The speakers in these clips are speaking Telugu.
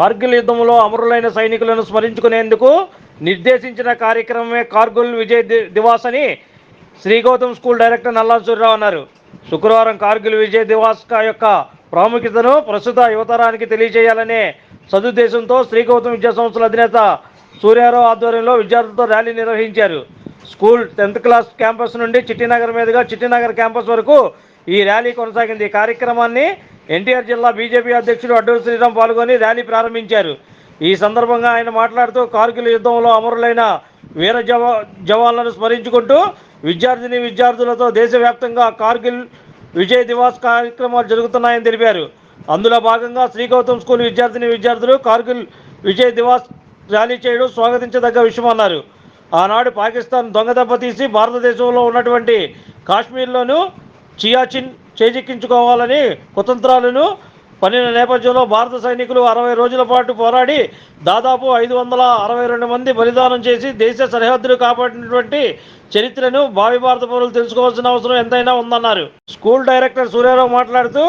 కార్గిల్ యుద్ధంలో అమరులైన సైనికులను స్మరించుకునేందుకు నిర్దేశించిన కార్యక్రమమే కార్గిల్ విజయ్ దివాస్ అని శ్రీ గౌతమ్ స్కూల్ డైరెక్టర్ నల్లా సూర్యరావు అన్నారు. శుక్రవారం కార్గిల్ విజయ్ దివాస్ యొక్క ప్రాముఖ్యతను ప్రస్తుత యువతరానికి తెలియజేయాలనే సదుద్దేశంతో శ్రీ గౌతమ్ విద్యా సంస్థల అధినేత సూర్యారావు ఆధ్వర్యంలో విద్యార్థులతో ర్యాలీ నిర్వహించారు. స్కూల్ టెన్త్ క్లాస్ క్యాంపస్ నుండి చిట్టినగర్ మీదుగా చిట్టినగర్ క్యాంపస్ వరకు ఈ ర్యాలీ కొనసాగింది. ఈ కార్యక్రమాన్ని ఎన్టీఆర్ జిల్లా బీజేపీ అధ్యక్షుడు అడ్డూరు శ్రీరామ్ పాల్గొని ర్యాలీ ప్రారంభించారు. ఈ సందర్భంగా ఆయన మాట్లాడుతూ కార్గిల్ యుద్ధంలో అమరులైన వీర జవా జవాన్లను స్మరించుకుంటూ విద్యార్థిని విద్యార్థులతో దేశవ్యాప్తంగా కార్గిల్ విజయ్ దివాస్ కార్యక్రమాలు జరుగుతున్నాయని తెలిపారు. అందులో భాగంగా శ్రీగౌతమ్ స్కూల్ విద్యార్థిని విద్యార్థులు కార్గిల్ విజయ్ దివాస్ ర్యాలీ చేయడం స్వాగతించదగ్గ విషయమన్నారు ఆనాడు పాకిస్తాన్ దొంగదెబ్బ తీసి భారతదేశంలో ఉన్నటువంటి కాశ్మీర్లోనూ చియాచిన్ చేజిక్కించుకోవాలని కుతంత్రాలను పన్నిన నేపథ్యంలో భారత సైనికులు అరవై రోజుల పాటు పోరాడి దాదాపు ఐదు వందల అరవై రెండు మంది బలిదానం చేసి దేశ సరిహద్దులు కాపాడినటువంటి చరిత్రను భావి భారత పౌరులు తెలుసుకోవాల్సిన అవసరం ఎంతైనా ఉందన్నారు. స్కూల్ డైరెక్టర్ సూర్యారావు మాట్లాడుతూ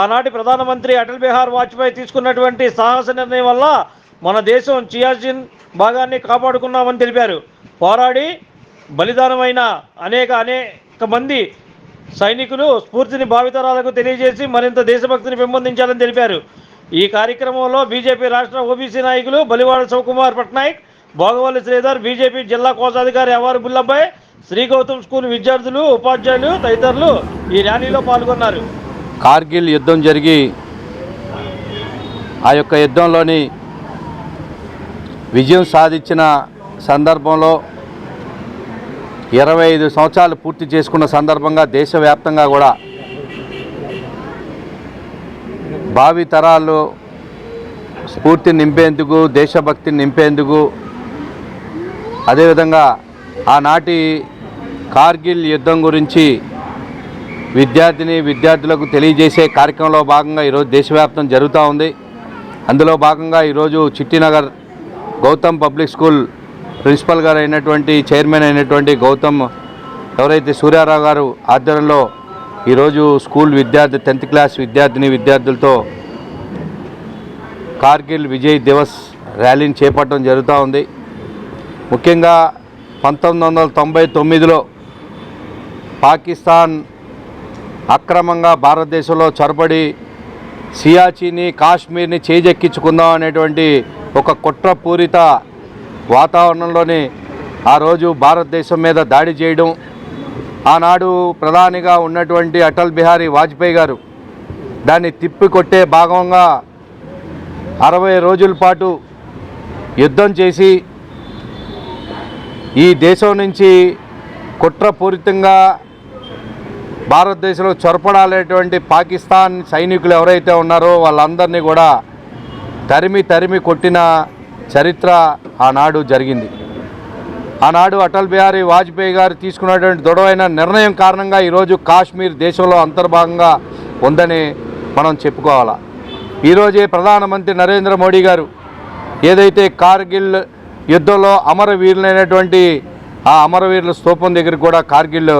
ఆనాటి ప్రధానమంత్రి అటల్ బిహార్ వాజ్పేయి తీసుకున్నటువంటి సాహస నిర్ణయం వల్ల మన దేశం చియాజిన్ భాగాన్ని కాపాడుకున్నామని తెలిపారు. పోరాడి బలిదానమైన అనేక అనేక మంది సైనికులు స్ఫూర్తిని భావితరాలకు తెలియజేసి మరింత దేశభక్తిని పెంపొందించాలని తెలిపారు. ఈ కార్యక్రమంలో బీజేపీ రాష్ట్ర ఓబీసీ నాయకులు బలివాడ శివకుమార్ పట్నాయక్ భోగవల్లి శ్రీధర్ బీజేపీ జిల్లా కోశాధికారి అవారు బుల్లబ్బాయ్ శ్రీ గౌతమ్ స్కూల్ విద్యార్థులు ఉపాధ్యాయులు తదితరులు ఈ ర్యాలీలో పాల్గొన్నారు. కార్గిల్ యుద్ధం జరిగి ఆ యొక్క యుద్ధంలోని విజయం సాధించిన సందర్భంలో ఇరవై ఐదు సంవత్సరాలు పూర్తి చేసుకున్న సందర్భంగా దేశవ్యాప్తంగా కూడా భావి తరాలు స్ఫూర్తిని నింపేందుకు దేశభక్తిని నింపేందుకు అదేవిధంగా ఆనాటి కార్గిల్ యుద్ధం గురించి విద్యార్థిని విద్యార్థులకు తెలియజేసే కార్యక్రమంలో భాగంగా ఈరోజు దేశవ్యాప్తం జరుగుతూ ఉంది. అందులో భాగంగా ఈరోజు Chittinagar Gautam public school principal గారు అయినటువంటి చైర్మన్ అయినటువంటి గౌతమ్ ఎవరైతే సూర్యారావు గారు ఆధ్వర్యంలో ఈరోజు స్కూల్ విద్యార్థి టెన్త్ క్లాస్ విద్యార్థిని విద్యార్థులతో కార్గిల్ విజయ్ దివస్ ర్యాలీని చేపట్టడం జరుగుతూ ఉంది. ముఖ్యంగా పంతొమ్మిది వందల తొంభై తొమ్మిదిలో పాకిస్తాన్ అక్రమంగా భారతదేశంలో చొరబడి సియాచిని కాశ్మీర్ని చేజెక్కించుకుందాం అనేటువంటి ఒక కుట్రపూరిత వాతావరణంలోనే ఆ రోజు భారతదేశం మీద దాడి చేయడం ఆనాడు ప్రధానిగా ఉన్నటువంటి అటల్ బిహారీ వాజ్పేయి గారు దాన్ని తిప్పికొట్టే భాగంగా అరవై రోజుల పాటు యుద్ధం చేసి ఈ దేశం నుంచి కుట్రపూరితంగా భారతదేశంలో చొరపడాలేటువంటి పాకిస్తాన్ సైనికులు ఎవరైతే ఉన్నారో వాళ్ళందరినీ కూడా తరిమి తరిమి కొట్టిన చరిత్ర ఆనాడు జరిగింది. ఆనాడు అటల్ బిహారీ వాజ్పేయి గారు తీసుకున్నటువంటి దృఢమైన నిర్ణయం కారణంగా ఈరోజు కాశ్మీర్ దేశంలో అంతర్భాగంగా ఉందని మనం చెప్పుకోవాలా. ఈరోజే ప్రధానమంత్రి నరేంద్ర మోడీ గారు ఏదైతే కార్గిల్ యుద్ధంలో అమరవీరులైనటువంటి ఆ అమరవీరుల స్తూపం దగ్గరికి కూడా కార్గిల్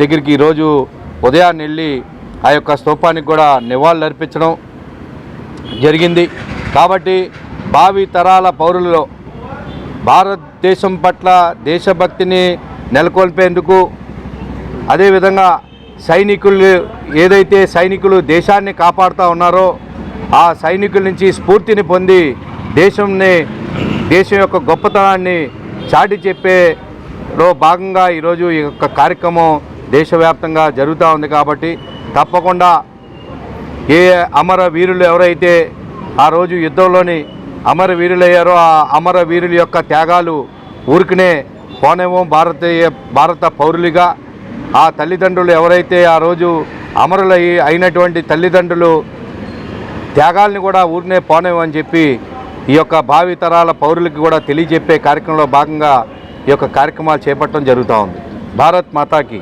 దగ్గరికి ఈరోజు ఉదయాన్నే వెళ్ళి ఆ యొక్క స్తూపానికి కూడా నివాళులు అర్పించడం జరిగింది. కాబట్టి భావి తరాల పౌరులలో భారతదేశం పట్ల దేశభక్తిని నెలకొల్పేందుకు అదేవిధంగా సైనికులు ఏదైతే సైనికులు దేశాన్ని కాపాడుతూ ఉన్నారో ఆ సైనికుల నుంచి స్ఫూర్తిని పొంది దేశంని దేశం యొక్క గొప్పతనాన్ని చాటి చెప్పేలో భాగంగా ఈరోజు ఈ యొక్క కార్యక్రమం దేశవ్యాప్తంగా జరుగుతూ ఉంది కాబట్టి తప్పకుండా ఏ అమర వీరులు ఎవరైతే ఆ రోజు యుద్ధంలోని అమర వీరులయ్యారో ఆ అమర వీరుల యొక్క త్యాగాలు ఊరికనే పోనేమో భారతీయ భారత పౌరులుగా. ఆ తల్లిదండ్రులు ఎవరైతే ఆ రోజు అమరులై అయినటువంటి తల్లిదండ్రులు త్యాగాల్ని కూడా ఊరినే పోనేమో అని చెప్పి ఈ యొక్క భావి తరాల పౌరులకి కూడా తెలియజెప్పే కార్యక్రమంలో భాగంగా ఈ యొక్క కార్యక్రమాలు చేపట్టడం జరుగుతూ ఉంది. భారత్ మాతాకి.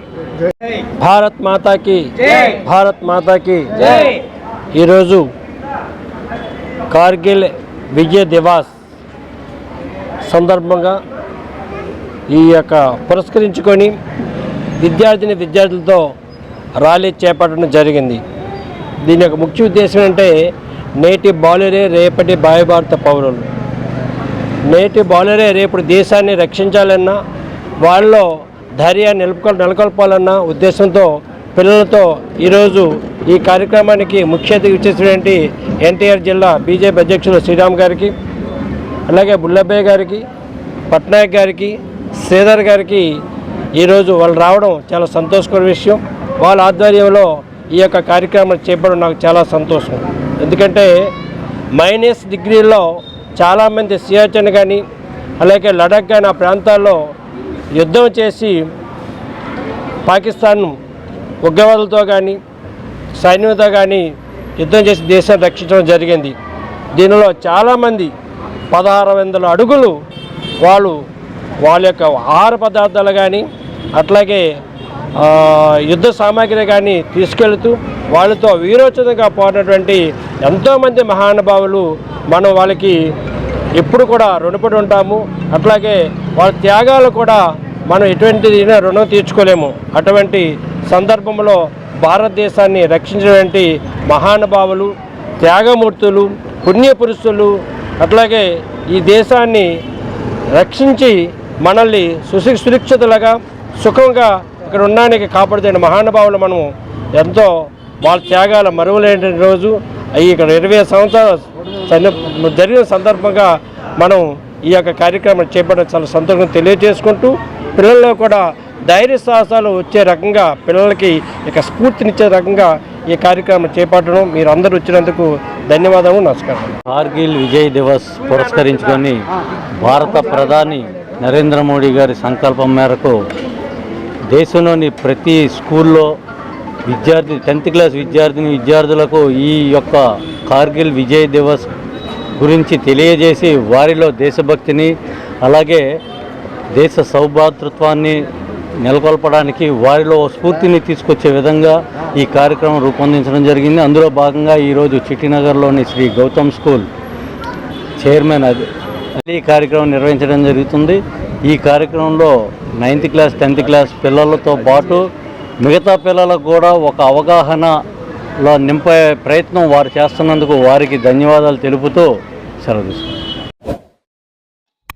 భారత్ మాతాకి. భారత్ మాతాకి. ఈరోజు కార్గిల్ విజయ దివాస్ సందర్భంగా ఈ యొక్క పురస్కరించుకొని విద్యార్థిని విద్యార్థులతో ర్యాలీ చేపట్టడం జరిగింది. దీని యొక్క ముఖ్య ఉద్దేశం అంటే నేటి బాలురే రేపటి భాయభారత పౌరులు. నేటి బాలురే రేపు దేశాన్ని రక్షించాలన్నా వాళ్ళలో ధైర్యాన్ని నిలుపుకొ నెలకొల్పాలన్న ఉద్దేశంతో పిల్లలతో ఈరోజు ఈ కార్యక్రమానికి ముఖ్య అతిథి ఇచ్చేసినటువంటి ఎన్టీఆర్ జిల్లా బీజేపీ అధ్యక్షులు శ్రీరామ్ గారికి అలాగే బుల్లబ్బయ్య గారికి పట్నాయక్ గారికి శ్రీధర్ గారికి ఈరోజు వాళ్ళు రావడం చాలా సంతోషకర విషయం. వాళ్ళ ఆధ్వర్యంలో ఈ యొక్క కార్యక్రమం చేపడం నాకు చాలా సంతోషం. ఎందుకంటే మైనస్ డిగ్రీలో చాలామంది సియాచన్ కానీ అలాగే లడాక్ కానీ ఆ ప్రాంతాల్లో యుద్ధం చేసి పాకిస్తాన్ ఉగ్రవాదులతో కానీ సైన్యంతో కానీ యుద్ధం చేసి దేశాన్ని రక్షించడం జరిగింది. దీనిలో చాలామంది పదహారు వందల అడుగులు వాళ్ళు వాళ్ళ యొక్క ఆహార పదార్థాలు కానీ అట్లాగే యుద్ధ సామాగ్రి కానీ తీసుకెళ్తూ వాళ్ళతో వీరోచితంగా పోయినటువంటి ఎంతోమంది మహానుభావులు మనం వాళ్ళకి ఎప్పుడు కూడా రుణపడి ఉంటాము. అట్లాగే వాళ్ళ త్యాగాలు కూడా మనం ఎటువంటి రుణం తీర్చుకోలేము. అటువంటి సందర్భంలో భారతదేశాన్ని రక్షించినటువంటి మహానుభావులు త్యాగమూర్తులు పుణ్యపురుషులు అట్లాగే ఈ దేశాన్ని రక్షించి మనల్ని సుశి సురక్షితులుగా సుఖంగా ఇక్కడ ఉండడానికి కాపాడుతున్న మహానుభావులు మనం ఎంతో వాళ్ళ త్యాగాల మరువలేని రోజు. అవి ఇక్కడ ఇరవై సంవత్సరాలు జరిగిన సందర్భంగా మనం ఈ యొక్క కార్యక్రమం చేపట్టడం చాలా సంతోషం తెలియజేసుకుంటూ పిల్లల్లో కూడా ధైర్య సాహసాలు వచ్చే రకంగా పిల్లలకి ఇక స్ఫూర్తినిచ్చే రకంగా ఈ కార్యక్రమం చేపట్టడం. మీరు అందరూ వచ్చినందుకు ధన్యవాదాలు నమస్కారం. కార్గిల్ విజయ్ దివస్ పురస్కరించుకొని భారత ప్రధాని నరేంద్ర మోడీ గారి సంకల్పం మేరకు దేశంలోని ప్రతి స్కూల్లో విద్యార్థి టెన్త్ క్లాస్ విద్యార్థిని విద్యార్థులకు ఈ యొక్క కార్గిల్ విజయ్ దివస్ గురించి తెలియజేసి వారిలో దేశభక్తిని అలాగే దేశ సౌభాతృత్వాన్ని నెలకొల్పడానికి వారిలో స్ఫూర్తిని తీసుకొచ్చే విధంగా ఈ కార్యక్రమం రూపొందించడం జరిగింది. అందులో భాగంగా ఈరోజు చిట్టినగర్లోని శ్రీ గౌతమ్ స్కూల్ చైర్మన్ అది ఈ కార్యక్రమం నిర్వహించడం జరుగుతుంది. ఈ కార్యక్రమంలో నైన్త్ క్లాస్ టెన్త్ క్లాస్ పిల్లలతో పాటు మిగతా పిల్లలకు కూడా ఒక అవగాహనలో నింపే ప్రయత్నం వారు చేస్తున్నందుకు వారికి ధన్యవాదాలు తెలుపుతూ సెలవు